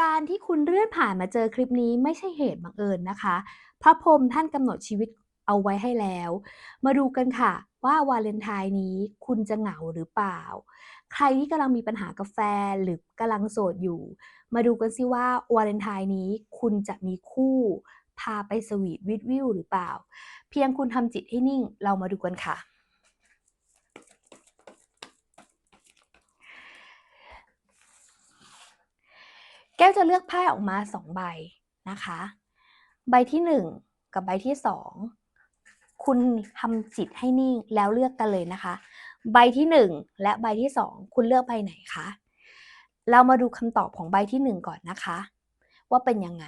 การที่คุณเลื่อนผ่านมาเจอคลิปนี้ไม่ใช่เหตุบังเอิญนะคะ พระพรหมท่านกำหนดชีวิตเอาไว้ให้แล้ว มาดูกันค่ะว่าวาเลนไทน์นี้คุณจะเหงาหรือเปล่า ใครที่กำลังมีปัญหากับแฟนหรือกำลังโสดอยู่ มาดูกันสิว่าวาเลนไทน์นี้คุณจะมีคู่ พาไปสวีทวิดวิวหรือเปล่า เพียงคุณทำจิตให้นิ่งเรามาดูกันค่ะ แก้วจะเลือกไพ่ออกมาสองใบนะคะ ใบที่หนึ่งกับใบที่สองคุณทำจิตให้นิ่งแล้วเลือกกันเลยนะคะ ใบที่หนึ่งและใบที่สองคุณเลือกใบไหนคะเรามาดูคำตอบของใบที่หนึ่งก่อนนะคะ ว่าเป็นยังไง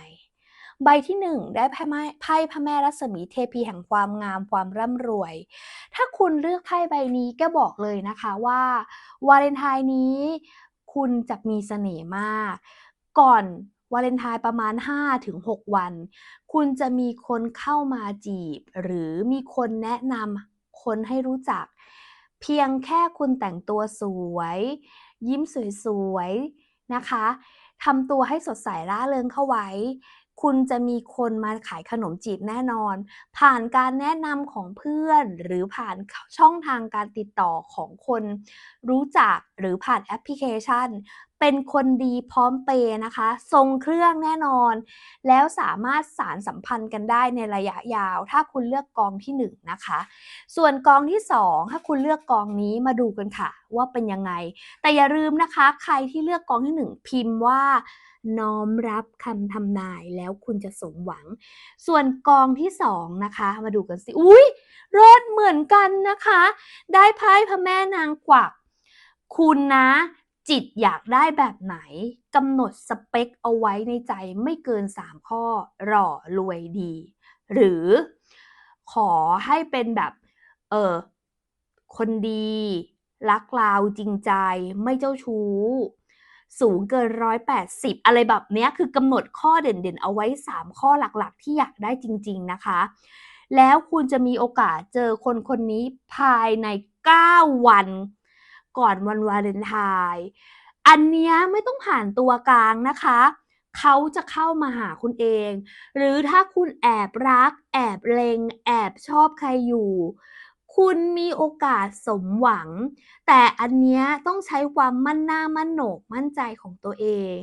ใบที่หนึ่งได้ไพ่ไม้ไพ่พระแม่รัศมีเทพีแห่งความงามความร่ำรวย ถ้าคุณเลือกไพ่ใบนี้ก็บอกเลยนะคะว่าวาเลนไทน์นี้คุณจะมีเสน่ห์มาก ก่อนวาเลนไทน์ประมาณ 5-6 วัน คุณจะมีคนเข้ามาจีบ หรือมีคนแนะนำคนให้รู้จัก เพียงแค่คุณแต่งตัวสวย ยิ้มสวยๆนะคะทำตัวให้สดใสร่าเริงเข้าไว้ คุณจะมีคนมาขายขนมจีบแน่นอน ผ่านการแนะนำของเพื่อน หรือผ่านช่องทางการติดต่อของคนรู้จักหรือผ่านแอปพลิเคชัน เป็นคนดีพร้อมเปย์นะคะ ทรงเครื่องแน่นอน แล้วสามารถสารสัมพันธ์กันได้ในระยะยาว ถ้าคุณเลือกกองที่1นนะคะ ส่วนกองที่ 2 ถ้าคุณเลือกกองนี้มาดูกันค่ะ ว่าเป็นยังไง แต่อย่าลืมนะคะ ใครที่เลือกกองที่ 1 พิมพ์ว่าน้อมรับคำทำนายแล้วคุณจะสมหวัง ส่วนกองที่2นะคะ มาดูกันสิ อุ้ยรอดเหมือนกันนะคะ ได้ไพ่พระแม่นางกวัก คุณนะ จิตอยากได้แบบไหนกำหนดสเปคเอาไว้ในใจไม่เกิน 3 ข้อ หล่อรวยดี หรือขอให้เป็นแบบเออคนดี รักเราจริงใจไม่เจ้าชู้ สูงเกิน180อะไรแบบเนี้ยคือกำหนดข้อเด่นๆ เอาไว้ 3 ข้อหลักๆ ที่อยากได้จริง ๆนะคะ แล้วคุณจะมีโอกาสเจอคนคนนี้ภายใน 9 วัน ก่อนวันวาเลนไทน์อันเนี้ยไม่ต้องผ่านตัวกลางนะคะ เขาจะเข้ามาหาคุณเอง หรือถ้าคุณแอบรัก แอบเลงแอบชอบใครอยู่ คุณมีโอกาสสมหวัง แต่อันเนี้ยต้องใช้ความมั่นหน้ามั่นโหนกมั่นใจของตัวเอง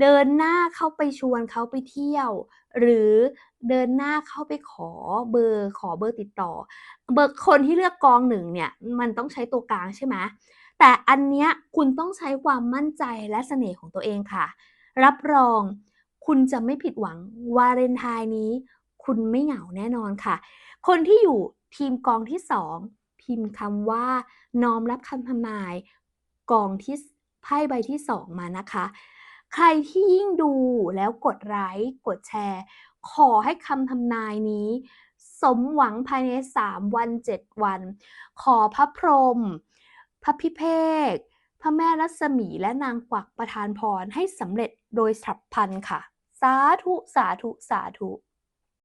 เดินหน้าเข้าไปชวนเขาไปเที่ยว หรือเดินหน้าเข้าไปขอเบอร์ขอเบอร์ติดต่อ เบอร์คนที่เลือกกองหนึ่งเนี่ยมันต้องใช้ตัวกลางใช่ไหมแต่อันเนี้ยคุณต้องใช้ความมั่นใจและเสน่ห์ของตัวเองค่ะ รับรองคุณจะไม่ผิดหวังวาเลนไทน์นี้ คุณไม่เหงาแน่นอนค่ะ คนที่อยู่ทีมกองที่2พิมพ์คำว่า น้อมรับคำทำนาย กองที่ไพ่ใบที่2มานะคะ ใครที่ยิ่งดูแล้วกดไลค์กดแชร์ ขอให้คำทำนายนี้ สมหวังภายใน 3 วัน 7 วัน ขอพระพรหมพระพิเภกพระแม่รัศมีและนางกวักประทานพรให้สำเร็จโดยฉับพลันค่ะ สาธุ สาธุ สาธุ